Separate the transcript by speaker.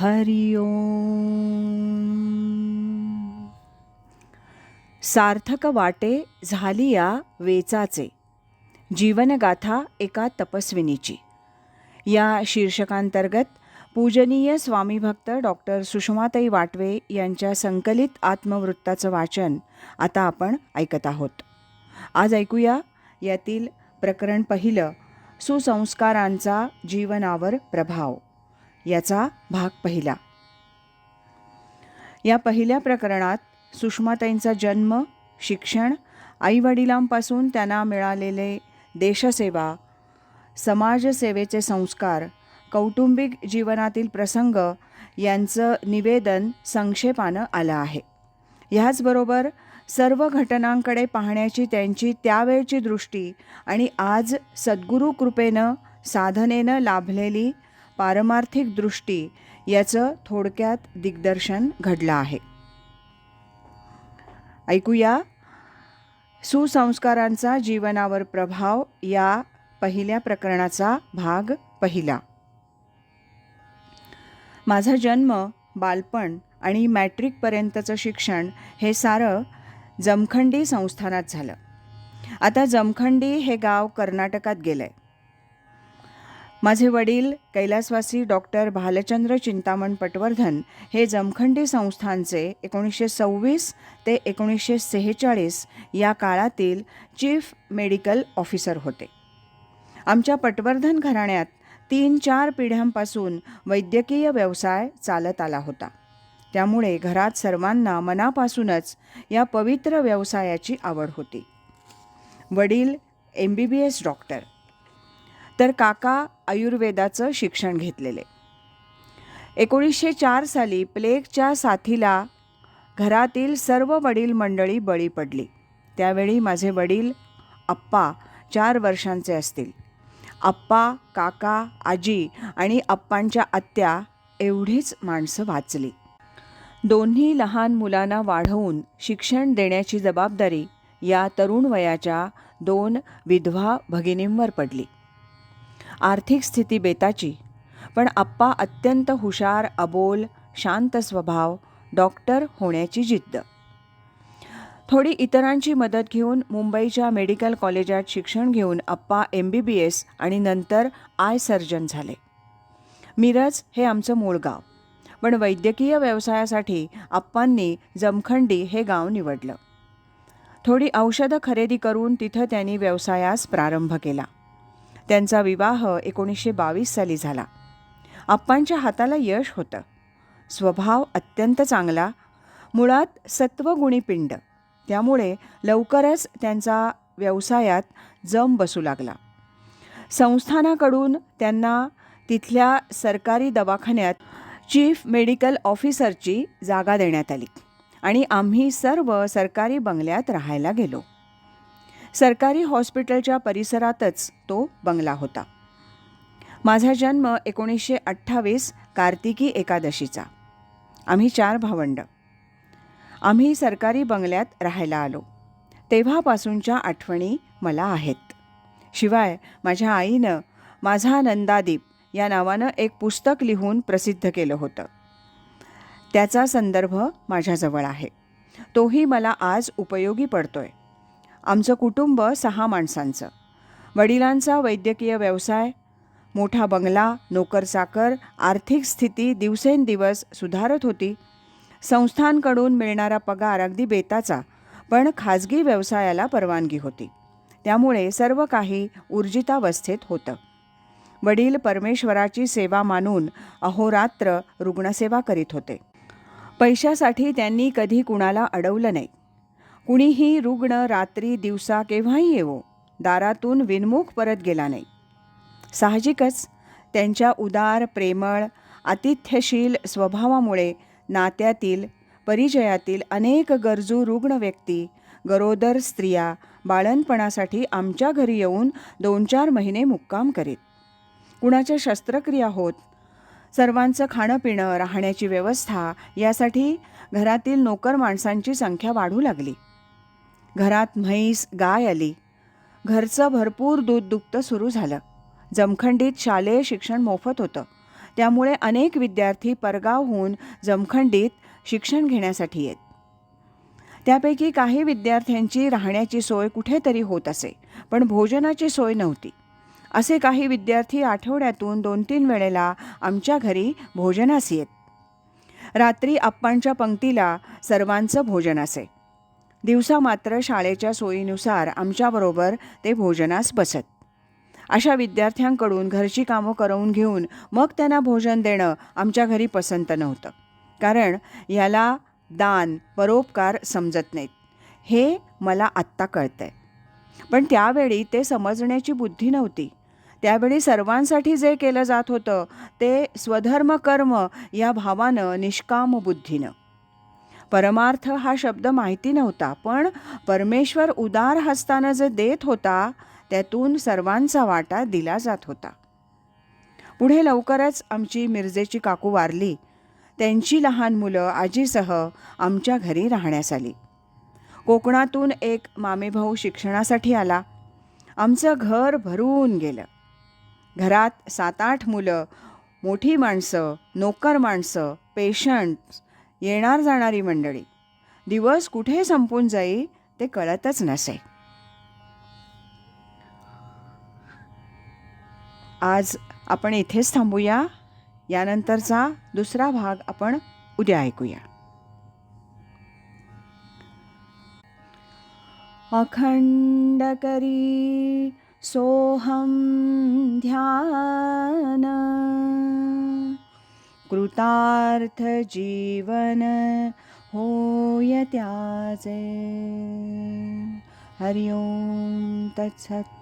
Speaker 1: हरि ओम। सार्थक वाटे झाली या वेचाचे. जीवनगाथा एका तपस्विनीची. या शीर्षकांतर्गत पूजनीय स्वामीभक्त डॉक्टर सुषमाताई वाटवे यांच्या संकलित आत्मवृत्ताचं वाचन आता आपण ऐकत आहोत. आज ऐकूया यातील प्रकरण पहिलं सुसंस्कारांचा जीवनावर प्रभाव. याचा भाग पहिला. या पहिल्या प्रकरणात सुषमाताईंचा जन्म शिक्षण आईवडिलांपासून त्यांना मिळालेले देशसेवा समाजसेवेचे संस्कार कौटुंबिक जीवनातील प्रसंग यांचं निवेदन संक्षेपानं आलं आहे. ह्याचबरोबर सर्व घटनांकडे पाहण्याची त्यांची त्यावेळची दृष्टी आणि आज सद्गुरू कृपेनं साधनेनं लाभलेली पारमार्थिक दृष्टी याचं थोडक्यात दिग्दर्शन घडलं आहे. ऐकूया. सुसंस्कारांचा जीवनावर प्रभाव या पहिल्या प्रकरणाचा भाग पहिला. माझा जन्म बालपण आणि मॅट्रिकपर्यंतचं शिक्षण हे सारं जमखंडी संस्थानात झालं. आता जमखंडी हे गाव कर्नाटकात गेलं आहे माझे वडील कैलासवासी डॉक्टर भालचंद्र चिंतामण पटवर्धन हे जमखंडी संस्थांचे एकोणीसशे सव्वीस ते एकोणीसशे सेहेचाळीस या काळातील चीफ मेडिकल ऑफिसर होते. आमच्या पटवर्धन घराण्यात तीन चार पिढ्यांपासून वैद्यकीय व्यवसाय चालत आला होता. त्यामुळे घरात सर्वांना मनापासूनच या पवित्र व्यवसायाची आवड होती. वडील M B B S doctor तर काका आयुर्वेदाचं शिक्षण घेतलेले. एकोणीसशे चार साली प्लेगच्या साथीला घरातील सर्व वडील मंडळी बळी पडली. त्यावेळी माझे वडील आप्पा चार वर्षांचे असतील. आप्पा काका आजी आणि आप्पांच्या आत्या एवढीच माणसं वाचली. दोन्ही लहान मुलांना वाढवून शिक्षण देण्याची जबाबदारी या तरुण वयाच्या दोन विधवा भगिनींवर पडली. आर्थिक स्थिती बेताची. पण आप्पा अत्यंत हुशार अबोल शांत स्वभाव डॉक्टर होण्याची जिद्द. थोडी इतरांची मदत घेऊन मुंबईच्या मेडिकल कॉलेजात शिक्षण घेऊन आप्पा एम बी बी एस आणि नंतर आय सर्जन झाले. मिरज हे आमचं मूळ गाव. पण वैद्यकीय व्यवसायासाठी आप्पांनी जमखंडी हे गाव निवडलं. थोडी औषधं खरेदी करून तिथं त्यांनी व्यवसायास प्रारंभ केला. त्यांचा विवाह एकोणीसशे बावीस साली झाला. आप्पांच्या हाताला यश होतं. स्वभाव अत्यंत चांगला. मुळात सत्वगुणी पिंड त्यामुळे लवकरच त्यांचा व्यवसायात जम बसू लागला. संस्थानाकडून त्यांना तिथल्या सरकारी दवाखान्यात चीफ मेडिकल ऑफिसरची जागा देण्यात आली आणि आम्ही सर्व सरकारी बंगल्यात राहायला गेलो. सरकारी हॉस्पिटलच्या परिसरातच तो बंगला होता. माझा जन्म एकोणीसशे अठ्ठावीस कार्तिकी एकादशीचा. आम्ही चार भावंड. आम्ही सरकारी बंगल्यात राहायला आलो. तेव्हापासूनच्या आठवणी मला आहेत. शिवाय माझ्या आईनं माझा नंदादीप या नावानं एक पुस्तक लिहून प्रसिद्ध केलं होतं. त्याचा संदर्भ माझ्याजवळ आहे. तोही मला आज उपयोगी पडतोय. आमचं कुटुंब सहा माणसांचं. वडिलांचा वैद्यकीय व्यवसाय मोठा बंगला नोकरचाकर आर्थिक स्थिती दिवसेंदिवस सुधारत होती. संस्थांकडून मिळणारा पगार अगदी बेताचा पण खाजगी व्यवसायाला परवानगी होती. त्यामुळे सर्व काही ऊर्जितावस्थेत होतं. वडील परमेश्वराची सेवा मानून अहोरात्र रुग्णसेवा करीत होते. पैशासाठी त्यांनी कधी कुणाला अडवलं नाही. कुणीही रुग्ण रात्री दिवसा केव्हाही येवो दारातून विनमुख परत गेला नाही. साहजिकच त्यांच्या उदार प्रेमळ आतिथ्यशील स्वभावामुळे नात्यातील परिचयातील अनेक गरजू रुग्ण व्यक्ती गरोदर स्त्रिया बाळणपणासाठी आमच्या घरी येऊन दोन चार महिने मुक्काम करीत. कुणाच्या शस्त्रक्रिया होत सर्वांचं खाणं पिणं राहण्याची व्यवस्था यासाठी घरातील नोकर माणसांची संख्या वाढू लागली. घरात म्हैस गाय आली. घरचं भरपूर दूध दुखतं सुरू झालं. जमखंडीत शालेय शिक्षण मोफत होतं. त्यामुळे अनेक विद्यार्थी परगावहून जमखंडीत शिक्षण घेण्यासाठी येत. त्यापैकी काही विद्यार्थ्यांची राहण्याची सोय कुठेतरी होत असे पण भोजनाची सोय नव्हती. असे काही विद्यार्थी आठवड्यातून दोन तीन वेळेला आमच्या घरी भोजनास येत. रात्री आप्पांच्या पंक्तीला सर्वांचं भोजन असे. दिवसा मात्र शाळेच्या सोयीनुसार आमच्याबरोबर ते भोजनास बसत. अशा विद्यार्थ्यांकडून घरची कामं करवून घेऊन मग त्यांना भोजन देणं आमच्या घरी पसंत नव्हतं. कारण याला दान परोपकार समजत नाहीत. हे मला आत्ता कळतंय. पण त्यावेळी ते समजण्याची बुद्धी नव्हती. त्यावेळी सर्वांसाठी जे केलं जात होतं ते स्वधर्म कर्म या भावानं निष्काम बुद्धीनं. परमार्थ हा शब्द माहिती नव्हता पण परमेश्वर उदार हस्तानं जे देत होता त्यातून सर्वांचा वाटा दिला जात होता. पुढे लवकरच आमची मिरजेची काकू वारली. त्यांची लहान मुलं आजीसह आमच्या घरी राहण्यास आली. कोकणातून एक मामेभाऊ शिक्षणासाठी आला. आमचं घर भरून गेलं. घरात सात आठ मुलं मोठी माणसं नोकर माणसं पेशंट येणार जाणारी मंडळी. दिवस कुठे संपून जाई ते कळतच नसे. आज आपण इथेच थांबूया. यानंतरचा दुसरा भाग आपण उद्या ऐकूया. अखंड करी सोहम ध्यान कृतार्थ जीवन होय त्याचे. हरिओम तत्सत